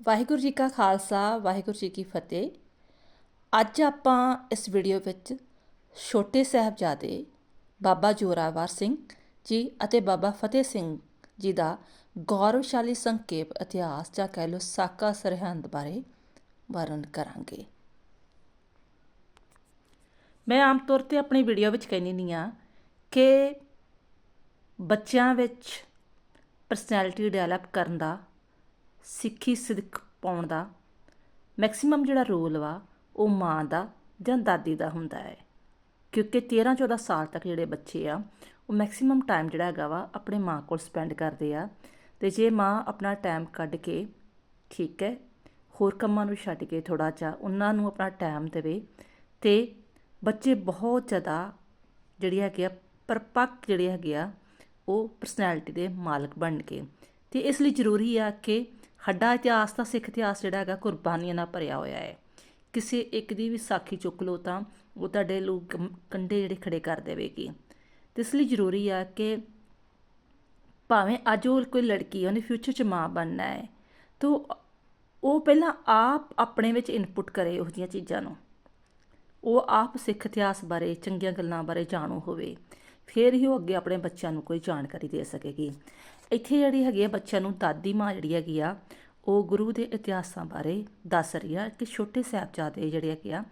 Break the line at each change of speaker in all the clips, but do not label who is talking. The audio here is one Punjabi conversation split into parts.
ਵਾਹਿਗੁਰੂ ਜੀ ਕਾ ਖਾਲਸਾ, ਵਾਹਿਗੁਰੂ ਜੀ ਕੀ ਫਤਿਹ। ਅੱਜ ਆਪਾਂ ਇਸ ਵੀਡੀਓ ਵਿੱਚ ਛੋਟੇ ਸਾਹਿਬਜ਼ਾਦੇ ਬਾਬਾ ਜੋਰਾਵਰ ਸਿੰਘ ਜੀ ਅਤੇ ਬਾਬਾ ਫਤਿਹ ਸਿੰਘ ਜੀ ਦਾ ਗੌਰਵਸ਼ਾਲੀ ਸੰਖੇਪ ਇਤਿਹਾਸ ਜਾਂ ਕਹਿ ਲਓ ਸਾਕਾ ਸਰਹੰਦ ਬਾਰੇ ਵਰਣਨ ਕਰਾਂਗੇ। ਮੈਂ ਆਮ ਤੌਰ ਤੇ ਆਪਣੀ ਵੀਡੀਓ ਵਿੱਚ ਕਹਿੰਦੀ ਨਹੀਂ ਆ ਕਿ ਬੱਚਿਆਂ ਵਿੱਚ ਪਰਸਨੈਲਿਟੀ ਡਿਵੈਲਪ ਕਰਨ ਦਾ ਸਿੱਖੀ ਸਿੱਖ ਪਾਉਣ ਦਾ ਮੈਕਸਿਮਮ ਜਿਹੜਾ ਰੋਲ ਵਾ, ਉਹ ਮਾਂ ਦਾ ਜਾਂ ਦਾਦੀ ਦਾ ਹੁੰਦਾ ਹੈ। ਕਿਉਂਕਿ 13 14 ਸਾਲ ਤੱਕ ਜਿਹੜੇ ਬੱਚੇ ਆ, ਉਹ ਮੈਕਸਿਮਮ ਟਾਈਮ ਜਿਹੜਾ ਹੈਗਾ ਵਾ, ਆਪਣੇ ਮਾਂ ਕੋਲ ਸਪੈਂਡ ਕਰਦੇ ਆ। ਤੇ ਜੇ ਮਾਂ ਆਪਣਾ ਟਾਈਮ ਕੱਢ ਕੇ ਠੀਕ ਹੈ, ਹੋਰ ਕੰਮਾਂ ਨੂੰ ਛੱਡ ਕੇ ਥੋੜਾ ਜਿਹਾ ਉਹਨਾਂ ਨੂੰ ਆਪਣਾ ਟਾਈਮ ਦੇਵੇ, ਤੇ ਬੱਚੇ ਬਹੁਤ ਜ਼ਿਆਦਾ ਜਿਹੜੀ ਹੈਗੀ ਆ, ਪਰਪੱਕ ਜਿਹੜੇ ਹੈਗੇ ਆ, ਉਹ ਪਰਸਨੈਲਿਟੀ ਦੇ ਮਾਲਕ ਬਣ ਕੇ। ਤੇ ਇਸ ਲਈ ਜ਼ਰੂਰੀ ਆ ਕਿ ਸਾਡਾ ਇਤਿਹਾਸ ਤਾਂ ਸਿੱਖ ਇਤਿਹਾਸ ਜਿਹੜਾ ਹੈਗਾ ਕੁਰਬਾਨੀਆਂ ਨਾਲ ਭਰਿਆ ਹੋਇਆ ਹੈ। ਕਿਸੇ ਇੱਕ ਦੀ ਵੀ ਸਾਖੀ ਚੁੱਕ ਲਓ ਤਾਂ ਉਹ ਤੁਹਾਡੇ ਲੋਕ ਕੰਡੇ ਜਿਹੜੇ ਖੜੇ ਕਰ ਦੇਵੇਗੀ। ਤੇ ਇਸ ਲਈ ਜ਼ਰੂਰੀ ਆ ਕਿ ਭਾਵੇਂ ਅੱਜ ਉਹ ਕੋਈ ਲੜਕੀ ਉਹਨੇ ਫਿਊਚਰ 'ਚ ਮਾਂ ਬਣਨਾ ਹੈ, ਤਾਂ ਉਹ ਪਹਿਲਾਂ ਆਪ ਆਪਣੇ ਵਿੱਚ ਇਨਪੁਟ ਕਰੇ ਉਹ ਜੀਆਂ ਚੀਜ਼ਾਂ ਨੂੰ। ਉਹ ਆਪ ਸਿੱਖ ਇਤਿਹਾਸ ਬਾਰੇ, ਚੰਗੀਆਂ ਗੱਲਾਂ ਬਾਰੇ ਜਾਣੂ ਹੋਵੇ। ਫਿਰ ਹੀ ਉਹ ਅੱਗੇ ਆਪਣੇ ਬੱਚਿਆਂ ਨੂੰ ਕੋਈ ਜਾਣਕਾਰੀ ਦੇ ਸਕੇਗੀ। ਇੱਥੇ ਜਿਹੜੀ ਹੈਗੀ ਆ ਬੱਚਿਆਂ ਨੂੰ ਦਾਦੀ ਮਾਂ ਜਿਹੜੀ ਹੈਗੀ ਆ, ਉਹ ਗੁਰੂ ਦੇ ਇਤਿਹਾਸਾਂ ਬਾਰੇ ਦੱਸ ਰਹੀ ਆ ਕਿ ਛੋਟੇ ਸਾਹਿਬਜ਼ਾਦੇ ਜਿਹੜੇ ਹੈਗੇ ਆ,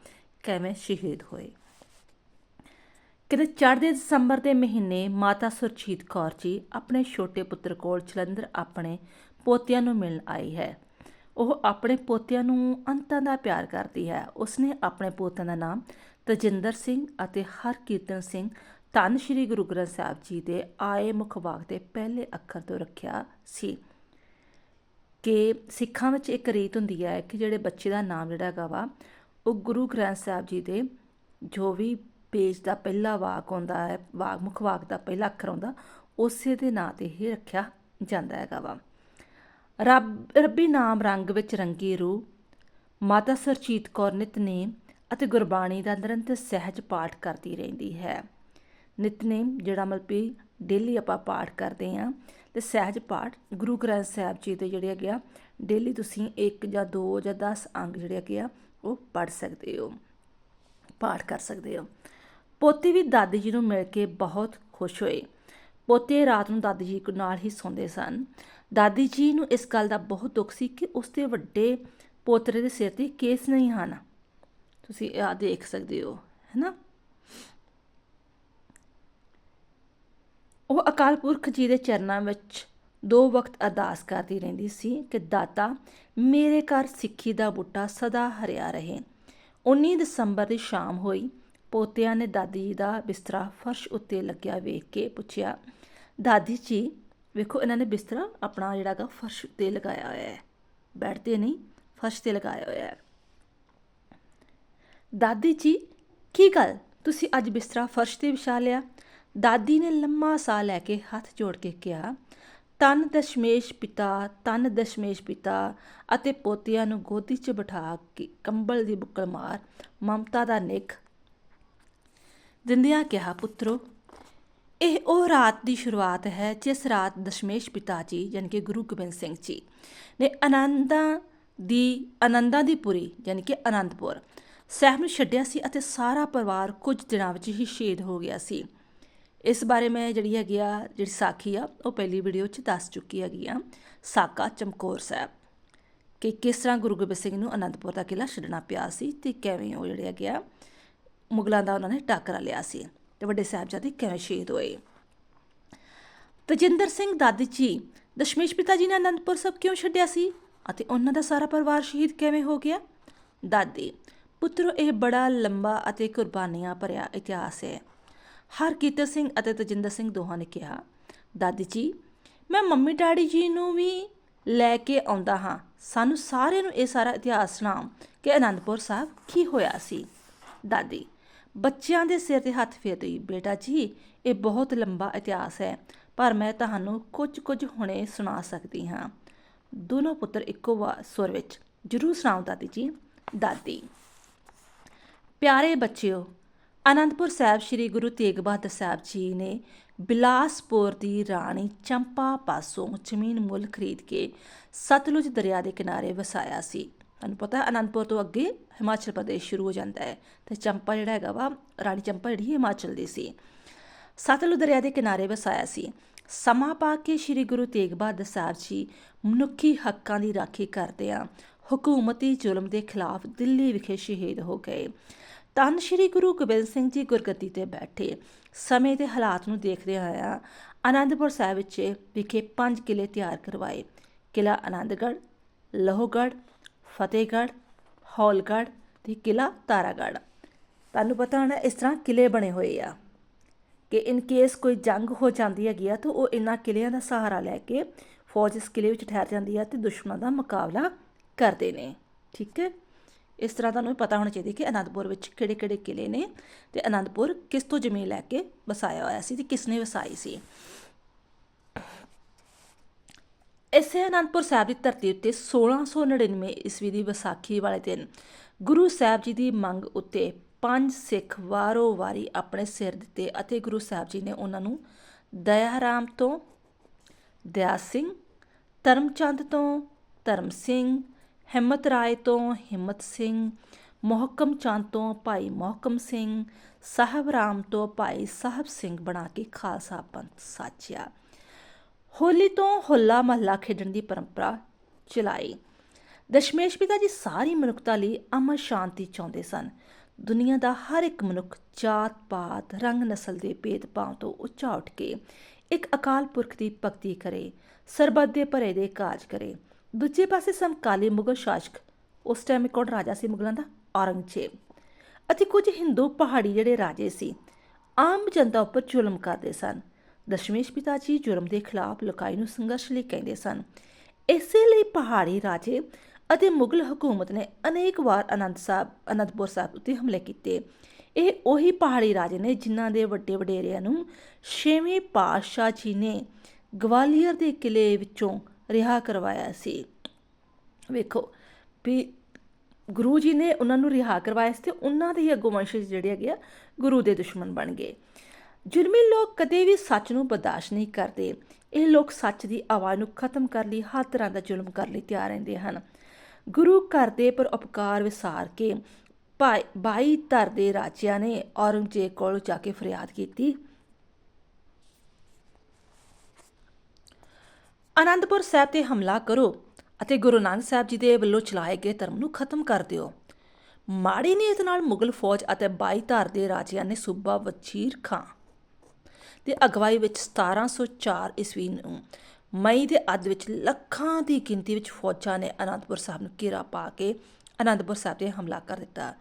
ਕਿਵੇਂ ਸ਼ਹੀਦ ਹੋਏ। ਕਿਤੇ ਚੜ੍ਹਦੇ ਦਸੰਬਰ ਦੇ ਮਹੀਨੇ ਮਾਤਾ ਸੁਰਜੀਤ ਕੌਰ ਜੀ ਆਪਣੇ ਛੋਟੇ ਪੁੱਤਰ ਕੋਲ ਜਲੰਧਰ ਆਪਣੇ ਪੋਤਿਆਂ ਨੂੰ ਮਿਲਣ ਆਈ ਹੈ। ਉਹ ਆਪਣੇ ਪੋਤਿਆਂ ਨੂੰ ਅੰਤਾਂ ਦਾ ਪਿਆਰ ਕਰਦੀ ਹੈ। ਉਸਨੇ ਆਪਣੇ ਪੋਤਿਆਂ ਦਾ ਨਾਮ ਤਜਿੰਦਰ ਸਿੰਘ ਅਤੇ ਹਰਕੀਰਤਨ ਸਿੰਘ ਧੰਨ ਸ਼੍ਰੀ ਗੁਰੂ ਗ੍ਰੰਥ ਸਾਹਿਬ ਜੀ ਦੇ ਆਏ ਮੁਖ ਵਾਕ ਦੇ ਪਹਿਲੇ ਅੱਖਰ ਤੋਂ ਰੱਖਿਆ ਸੀ ਕਿ ਸਿੱਖਾਂ ਵਿੱਚ ਇੱਕ ਰੀਤ ਹੁੰਦੀ ਹੈ ਕਿ ਜਿਹੜੇ ਬੱਚੇ ਦਾ ਨਾਮ ਜਿਹੜਾ ਹੈਗਾ ਵਾ, ਉਹ ਗੁਰੂ ਗ੍ਰੰਥ ਸਾਹਿਬ ਜੀ ਦੇ ਜੋ ਵੀ ਪੇਜ ਦਾ ਪਹਿਲਾ ਵਾਕ ਹੁੰਦਾ ਹੈ, ਵਾਕ, ਮੁਖ ਵਾਕ ਦਾ ਪਹਿਲਾ ਅੱਖਰ ਹੁੰਦਾ ਉਸੇ ਦੇ ਨਾਂ ਤੇ ਹੀ ਰੱਖਿਆ ਜਾਂਦਾ ਹੈਗਾ ਵਾ। ਰੱਬ, ਰੱਬੀ ਨਾਮ ਰੰਗ ਵਿੱਚ ਰੰਗੀ ਰੂਹ, ਮਾਤਾ ਸਰਜੀਤ ਕੌਰ ਨਿਤਨੇਮ ਅਤੇ ਗੁਰਬਾਣੀ ਦਾ ਨਿਰੰਤਰ ਸਹਿਜ ਪਾਠ ਕਰਦੀ ਰਹਿੰਦੀ ਹੈ। ਨਿਤਨੇਮ, ਜਿਹੜਾ ਮਤਲਬ ਵੀ ਡੇਲੀ ਆਪਾਂ ਪਾਠ ਕਰਦੇ ਆਂ ਤੇ ਸਹਿਜ ਪਾਠ, ਗੁਰੂ ਗ੍ਰੰਥ ਸਾਹਿਬ ਜੀ ਦੇ ਜਿਹੜੇ ਹੈਗੇ ਆ ਡੇਲੀ ਤੁਸੀਂ 1 ਜਾਂ 2 ਜਾਂ 10 ਅੰਗ ਜਿਹੜੇ ਹੈਗੇ ਆ, ਉਹ ਪੜ ਸਕਦੇ ਹੋ, ਪਾਠ ਕਰ ਸਕਦੇ ਹੋ। ਪੋਤੇ ਵੀ ਦਾਦੀ ਜੀ ਨੂੰ ਮਿਲ ਕੇ ਬਹੁਤ ਖੁਸ਼ ਹੋਏ। ਪੋਤੇ ਰਾਤ ਨੂੰ ਦਾਦੀ ਜੀ ਨਾਲ ਹੀ ਸੌਂਦੇ ਸਨ। ਦਾਦੀ ਜੀ ਨੂੰ ਇਸ ਗੱਲ ਦਾ ਬਹੁਤ ਦੁੱਖ ਸੀ ਕਿ ਉਸ ਦੇ ਵੱਡੇ ਪੋਤਰੇ ਦੇ ਸਿਰ ਤੇ ਕੇਸ ਨਹੀਂ ਹਨ। ਤੁਸੀਂ ਇਹ ਦੇਖ ਸਕਦੇ ਹੋ ਹੈਨਾ ਉਹ ਅਕਾਲ ਪੁਰਖ ਜੀ ਦੇ ਚਰਨਾਂ ਵਿੱਚ ਦੋ ਵਕਤ ਅਰਦਾਸ ਕਰਦੀ ਰਹਿੰਦੀ ਸੀ ਕਿ, ਦਾਤਾ, ਮੇਰੇ ਘਰ ਸਿੱਖੀ ਦਾ ਬੂਟਾ ਸਦਾ ਹਰਿਆ ਰਹੇ। 19 ਦਸੰਬਰ ਦੀ ਸ਼ਾਮ ਹੋਈ। ਪੋਤਿਆਂ ਨੇ ਦਾਦੀ ਜੀ ਦਾ ਬਿਸਤਰਾ ਫਰਸ਼ ਉੱਤੇ ਲੱਗਿਆ ਵੇਖ ਕੇ ਪੁੱਛਿਆ, ਦਾਦੀ ਜੀ, ਵੇਖੋ, ਇਹਨਾਂ ਨੇ ਬਿਸਤਰਾ ਆਪਣਾ ਜਿਹੜਾਗਾ ਫਰਸ਼ ਉੱਤੇ ਲਗਾਇਆ ਹੋਇਆ ਹੈ। ਬੈਠਦੇ ਨਹੀਂ, ਫਰਸ਼ ਤੇ ਲਗਾਇਆ ਹੋਇਆ ਹੈ। ਦਾਦੀ ਜੀ, ਕੀ ਗੱਲ? ਤੁਸੀਂ ਅੱਜ ਬਿਸਤਰਾ ਫਰਸ਼ ਤੇ ਵਿਛਾ ਲਿਆ? ਦਾਦੀ ਨੇ ਲੰਮਾ ਸਾਹ ਲੈ ਕੇ ਹੱਥ ਜੋੜ ਕੇ ਕਿਹਾ, ਤਨ ਦਸ਼ਮੇਸ਼ ਪਿਤਾ, ਤਨ ਦਸ਼ਮੇਸ਼ ਪਿਤਾ ਅਤੇ ਪੋਤਿਆਂ ਨੂੰ ਗੋਦੀ 'ਚ ਬਿਠਾ ਕੇ ਕੰਬਲ ਦੀ ਬੁੱਕਲ ਮਾਰ, ਮਮਤਾ ਦਾ ਨਿਕ ਦਿੰਦਿਆਂ ਕਿਹਾ, ਪੁੱਤਰੋ, ਇਹ ਉਹ ਰਾਤ ਦੀ ਸ਼ੁਰੂਆਤ ਹੈ ਜਿਸ ਰਾਤ ਦਸ਼ਮੇਸ਼ ਪਿਤਾ ਜੀ ਯਾਨੀ ਕਿ ਗੁਰੂ ਗੋਬਿੰਦ ਸਿੰਘ ਜੀ ਨੇ ਆਨੰਦਾਂ ਦੀ ਆਨੰਦਾਂ ਦੀ ਪੁਰੀ ਯਾਨੀ ਕਿ ਆਨੰਦਪੁਰ ਸਾਹਿਬ ਨੂੰ ਛੱਡਿਆ ਸੀ ਅਤੇ ਸਾਰਾ ਪਰਿਵਾਰ ਕੁਝ ਦਿਨਾਂ ਵਿੱਚ ਹੀ ਸ਼ਹੀਦ ਹੋ ਗਿਆ ਸੀ। ਇਸ ਬਾਰੇ ਮੈਂ ਜਿਹੜੀ ਹੈਗੀ ਆ, ਜਿਹੜੀ ਸਾਖੀ ਆ, ਉਹ ਪਹਿਲੀ ਵੀਡੀਓ 'ਚ ਦੱਸ ਚੁੱਕੀ ਹੈਗੀ ਆ ਸਾਕਾ ਚਮਕੌਰ ਸਾਹਿਬ ਕਿ ਕਿਸ ਤਰ੍ਹਾਂ ਗੁਰੂ ਗੋਬਿੰਦ ਸਿੰਘ ਨੂੰ ਅਨੰਦਪੁਰ ਦਾ ਕਿਲਾ ਛੱਡਣਾ ਪਿਆ ਸੀ ਤੇ ਕਿਵੇਂ ਉਹ ਜਿਹੜੇ ਹੈਗੇ ਆ, ਮੁਗਲਾਂ ਦਾ ਉਹਨਾਂ ਨੇ ਟਾਕਰਾ ਲਿਆ ਸੀ ਤੇ ਵੱਡੇ ਸਾਹਿਬਜ਼ਾਦੇ ਕਿਵੇਂ ਸ਼ਹੀਦ ਹੋਏ। ਤਜਿੰਦਰ ਸਿੰਘ ਦਾਦੀ ਜੀ, ਦਸ਼ਮੇਸ਼ ਪਿਤਾ ਜੀ ਨੇ ਅਨੰਦਪੁਰ ਸਾਹਿਬ ਕਿਉਂ ਛੱਡਿਆ ਸੀ ਅਤੇ ਉਹਨਾਂ ਦਾ ਸਾਰਾ ਪਰਿਵਾਰ ਸ਼ਹੀਦ ਕਿਵੇਂ ਹੋ ਗਿਆ? ਦਾਦੀ, ਪੁੱਤਰੋ, ਇਹ ਬੜਾ ਲੰਬਾ ਅਤੇ ਕੁਰਬਾਨੀਆਂ ਭਰਿਆ ਇਤਿਹਾਸ ਹੈ। ਹਰਕੀਰਤ ਸਿੰਘ ਅਤੇ ਤਜਿੰਦਰ ਸਿੰਘ ਦੋਹਾਂ ਨੇ ਕਿਹਾ, ਦਾਦੀ ਜੀ, ਮੈਂ ਮੰਮੀ ਡੈਡੀ ਜੀ ਨੂੰ ਵੀ ਲੈ ਕੇ ਆਉਂਦਾ ਹਾਂ। ਸਾਨੂੰ ਸਾਰਿਆਂ ਨੂੰ ਇਹ ਸਾਰਾ ਇਤਿਹਾਸ ਸੁਣਾਓ ਕਿ ਅਨੰਦਪੁਰ ਸਾਹਿਬ ਕੀ ਹੋਇਆ ਸੀ। ਦਾਦੀ, ਬੱਚਿਆਂ ਦੇ ਸਿਰ ਤੇ ਹੱਥ ਫੇਰਦੀ ਬੇਟਾ ਜੀ, ਇਹ ਬਹੁਤ ਲੰਬਾ ਇਤਿਹਾਸ ਹੈ, ਪਰ ਮੈਂ ਤੁਹਾਨੂੰ ਕੁਝ ਕੁਝ ਹੁਣੇ ਸੁਣਾ ਸਕਦੀ ਹਾਂ। ਦੋਨੋਂ ਪੁੱਤਰ ਇੱਕੋ ਵਾਰ ਸੁਰ ਵਿੱਚ। ਜਰੂਰ ਸੁਣਾਓ ਦਾਦੀ ਜੀ। ਦਾਦੀ, ਪਿਆਰੇ ਬੱਚਿਓ ਅਨੰਦਪੁਰ ਸਾਹਿਬ ਸ੍ਰੀ ਗੁਰੂ ਤੇਗ ਬਹਾਦਰ ਸਾਹਿਬ ਜੀ ਨੇ ਬਿਲਾਸਪੁਰ ਦੀ ਰਾਣੀ ਚੰਪਾ ਪਾਸੋਂ ਜ਼ਮੀਨ ਮੁੱਲ ਖਰੀਦ ਕੇ ਸਤਲੁਜ ਦਰਿਆ ਦੇ ਕਿਨਾਰੇ ਵਸਾਇਆ ਸੀ। ਤੁਹਾਨੂੰ ਪਤਾ ਹੈ ਅਨੰਦਪੁਰ ਤੋਂ ਅੱਗੇ ਹਿਮਾਚਲ ਪ੍ਰਦੇਸ਼ ਸ਼ੁਰੂ ਹੋ ਜਾਂਦਾ ਹੈ ਤੇ ਚੰਪਾ ਜਿਹੜਾ ਹੈਗਾ ਵਾ, ਰਾਣੀ ਚੰਪਾ ਜਿਹੜੀ ਹਿਮਾਚਲ ਦੀ ਸੀ। ਸਤਲੁਜ ਦਰਿਆ ਦੇ ਕਿਨਾਰੇ ਵਸਾਇਆ ਸੀ। ਸਮਾਂ ਪਾ ਕੇ ਸ੍ਰੀ ਗੁਰੂ ਤੇਗ ਬਹਾਦਰ ਸਾਹਿਬ ਜੀ ਮਨੁੱਖੀ ਹੱਕਾਂ ਦੀ ਰਾਖੀ ਕਰਦਿਆਂ ਹਕੂਮਤੀ ਜ਼ੁਲਮ ਦੇ ਖਿਲਾਫ ਦਿੱਲੀ ਵਿਖੇ ਸ਼ਹੀਦ ਹੋ ਗਏ। ਧੰਨ ਸ੍ਰੀ ਗੁਰੂ ਗੋਬਿੰਦ ਸਿੰਘ ਜੀ ਗੁਰਗੱਦੀ ਤੇ ਬੈਠੇ ਸਮੇਂ ਦੇ ਹਾਲਾਤ ਨੂੰ ਦੇਖਦੇ ਹੋਇਆ ਆਨੰਦਪੁਰ ਸਾਹਿਬ ਵਿੱਚ ਵਿਖੇ ਪੰਜ ਕਿਲੇ ਤਿਆਰ ਕਰਵਾਏ। ਕਿਲਾ ਆਨੰਦਗੜ੍ਹ, ਲੋਹਗੜ੍ਹ, ਫਤਿਹਗੜ੍ਹ, ਹੌਲਗੜ੍ਹ ਤੇ ਕਿਲਾ ਤਾਰਾਗੜ੍ਹ। ਤੁਹਾਨੂੰ ਪਤਾ ਹੋਣਾ ਇਸ ਤਰ੍ਹਾਂ ਕਿਲੇ ਬਣੇ ਹੋਏ ਆ ਕਿ ਇਨ ਕੇਸ ਕੋਈ ਜੰਗ ਹੋ ਜਾਂਦੀ ਹੈਗੀ ਆ ਤਾਂ ਉਹ ਇਹਨਾਂ ਕਿਲਿਆਂ ਦਾ ਸਹਾਰਾ ਲੈ ਕੇ ਫੌਜ ਇਸ ਕਿਲੇ ਵਿੱਚ ਠਹਿਰ ਜਾਂਦੀ ਆ ਤੇ ਦੁਸ਼ਮਣਾਂ ਦਾ ਮੁਕਾਬਲਾ ਕਰਦੇ ਨੇ। ਠੀਕ ਹੈ? ਇਸ ਤਰ੍ਹਾਂ ਤੁਹਾਨੂੰ ਪਤਾ ਹੋਣਾ ਚਾਹੀਦਾ ਕਿ ਅਨੰਦਪੁਰ ਵਿੱਚ ਕਿਹੜੇ-ਕਿਹੜੇ ਕਿਲੇ ਨੇ ਤੇ ਅਨੰਦਪੁਰ ਕਿਸ ਤੋਂ ਜ਼ਮੀਨ ਲੈ ਕੇ ਵਸਾਇਆ ਹੋਇਆ ਸੀ ਤੇ ਕਿਸ ਨੇ ਵਸਾਈ ਸੀ। ਇਸੇ ਅਨੰਦਪੁਰ ਸਾਹਿਬ ਦੀ ਧਰਤੀ ਉੱਤੇ 1699 ਈਸਵੀ ਦੀ ਵਿਸਾਖੀ ਵਾਲੇ ਦਿਨ ਗੁਰੂ ਸਾਹਿਬ ਜੀ ਦੀ ਮੰਗ ਉੱਤੇ ਪੰਜ ਸਿੱਖ ਵਾਰੋ ਵਾਰੀ ਆਪਣੇ ਸਿਰ ਦਿੱਤੇ ਅਤੇ ਗੁਰੂ ਸਾਹਿਬ ਜੀ ਨੇ ਉਹਨਾਂ ਨੂੰ ਦਇਆ ਰਾਮ ਤੋਂ, ਦਇਆ ਸਿੰਘ, ਧਰਮਚੰਦ ਤੋਂ, ਧਰਮ ਸਿੰਘ ਹਿੰਮਤ ਰਾਏ ਤੋਂ ਹਿੰਮਤ ਸਿੰਘ, ਮੋਹਕਮ ਚੰਦ ਤੋਂ ਭਾਈ ਮੋਹਕਮ ਸਿੰਘ, ਸਾਹਿਬ ਰਾਮ ਤੋਂ ਭਾਈ ਸਾਹਿਬ ਸਿੰਘ ਬਣਾ ਕੇ ਖਾਲਸਾ ਪੰਥ ਸਾਜਿਆ। ਹੋਲੀ ਤੋਂ ਹੋਲਾ ਮਹੱਲਾ ਖੇਡਣ ਦੀ ਪਰੰਪਰਾ ਚਲਾਈ। ਦਸ਼ਮੇਸ਼ ਪਿਤਾ ਜੀ ਸਾਰੀ ਮਨੁੱਖਤਾ ਲਈ ਅਮਰ ਸ਼ਾਂਤੀ ਚਾਹੁੰਦੇ ਸਨ। ਦੁਨੀਆ ਦਾ ਹਰ ਇੱਕ ਮਨੁੱਖ ਜਾਤ ਪਾਤ, ਰੰਗ ਨਸਲ ਦੇ ਭੇਦਭਾਵ ਤੋਂ ਉੱਚਾ ਉੱਠ ਕੇ ਇੱਕ ਅਕਾਲ ਪੁਰਖ ਦੀ ਭਗਤੀ ਕਰੇ, ਸਰਬੱਤ ਦੇ ਭਰੇ ਦੇ ਕਾਜ ਕਰੇ। ਦੂਜੇ ਪਾਸੇ ਸਮਕਾਲੀ ਮੁਗਲ ਸ਼ਾਸਕ। ਉਸ ਟਾਈਮ ਕੌਣ ਰਾਜਾ ਸੀ ਮੁਗਲਾਂ ਦਾ? ਔਰੰਗਜ਼ੇਬ। ਅਤੇ ਕੁਝ ਹਿੰਦੂ ਪਹਾੜੀ ਜਿਹੜੇ ਰਾਜੇ ਸੀ, ਆਮ ਜਨਤਾ ਉੱਪਰ ਜ਼ੁਲਮ ਕਰਦੇ ਸਨ। ਦਸ਼ਮੇਸ਼ ਪਿਤਾ ਜੀ ਜ਼ੁਲਮ ਦੇ ਖਿਲਾਫ ਲੁਕਾਈ ਨੂੰ ਸੰਘਰਸ਼ ਲਈ ਕਹਿੰਦੇ ਸਨ। ਇਸੇ ਲਈ ਪਹਾੜੀ ਰਾਜੇ ਅਤੇ ਮੁਗਲ ਹਕੂਮਤ ਨੇ ਅਨੇਕ ਵਾਰ ਅਨੰਦ ਸਾਹਿਬ, ਅਨੰਦਪੁਰ ਸਾਹਿਬ ਉੱਤੇ ਹਮਲੇ ਕੀਤੇ। ਇਹ ਉਹੀ ਪਹਾੜੀ ਰਾਜੇ ਨੇ ਜਿਨ੍ਹਾਂ ਦੇ ਵੱਡੇ ਵਡੇਰਿਆਂ ਨੂੰ ਛੇਵੇਂ ਪਾਤਸ਼ਾਹ ਜੀ ਨੇ ਗਵਾਲੀਅਰ ਦੇ ਕਿਲੇ ਵਿੱਚੋਂ ਰਿਹਾ ਕਰਵਾਇਆ ਸੀ। ਵੇਖੋ, ਵੀ ਗੁਰੂ ਜੀ ਨੇ ਉਹਨਾਂ ਨੂੰ ਰਿਹਾ ਕਰਵਾਇਆ ਸੀ ਤੇ ਉਹਨਾਂ ਦੇ ਹੀ ਅੱਗੋਂ ਵੰਸ਼ਜ ਜਿਹੜੇ ਹੈਗੇ ਆ, ਗੁਰੂ ਦੇ ਦੁਸ਼ਮਣ ਬਣ ਗਏ। ਜੁਰਮੀ ਲੋਕ ਕਦੇ ਵੀ ਸੱਚ ਨੂੰ ਬਰਦਾਸ਼ਤ ਨਹੀਂ ਕਰਦੇ। ਇਹ ਲੋਕ ਸੱਚ ਦੀ ਆਵਾਜ਼ ਨੂੰ ਖਤਮ ਕਰਨ ਲਈ ਹਰ ਤਰ੍ਹਾਂ ਦਾ ਜ਼ੁਲਮ ਕਰਨ ਲਈ ਤਿਆਰ ਰਹਿੰਦੇ ਹਨ। ਗੁਰੂ ਘਰ ਦੇ ਪਰ ਉਪਕਾਰ ਵਿਸਾਰ ਕੇ ਭਾਈ ਬਾਈ ਧਰ ਦੇ ਰਾਜਿਆਂ ਨੇ ਔਰੰਗਜ਼ੇਬ ਕੋਲ ਜਾ ਕੇ ਫਰਿਆਦ ਕੀਤੀ। ਆਨੰਦਪੁਰ ਸਾਹਿਬ ਤੇ ਹਮਲਾ ਕਰੋ ਅਤੇ ਗੁਰੂ ਨਾਨਕ ਸਾਹਿਬ ਜੀ ਦੇ ਵੱਲੋਂ ਚਲਾਏ ਗਏ ਧਰਮ ਨੂੰ ਖਤਮ ਕਰ ਦਿਓ। ਮਾੜੀ ਨੀਅਤ ਨਾਲ ਮੁਗਲ ਫੌਜ ਅਤੇ ਬਾਈ ਧਾਰ ਦੇ ਰਾਜਿਆਂ ਨੇ ਸੂਬਾ ਵਜ਼ੀਰ ਖਾਂ ਦੇ ਅਗਵਾਈ ਵਿੱਚ 1704 ਈਸਵੀ ਨੂੰ ਮਈ ਦੇ ਅੱਧ ਵਿੱਚ ਲੱਖਾਂ ਦੀ ਗਿਣਤੀ ਵਿੱਚ ਫੌਜਾਂ ਨੇ ਅਨੰਦਪੁਰ ਸਾਹਿਬ ਨੂੰ ਘੇਰਾ ਪਾ ਕੇ ਅਨੰਦਪੁਰ ਸਾਹਿਬ ਤੇ ਹਮਲਾ ਕਰ ਦਿੱਤਾ।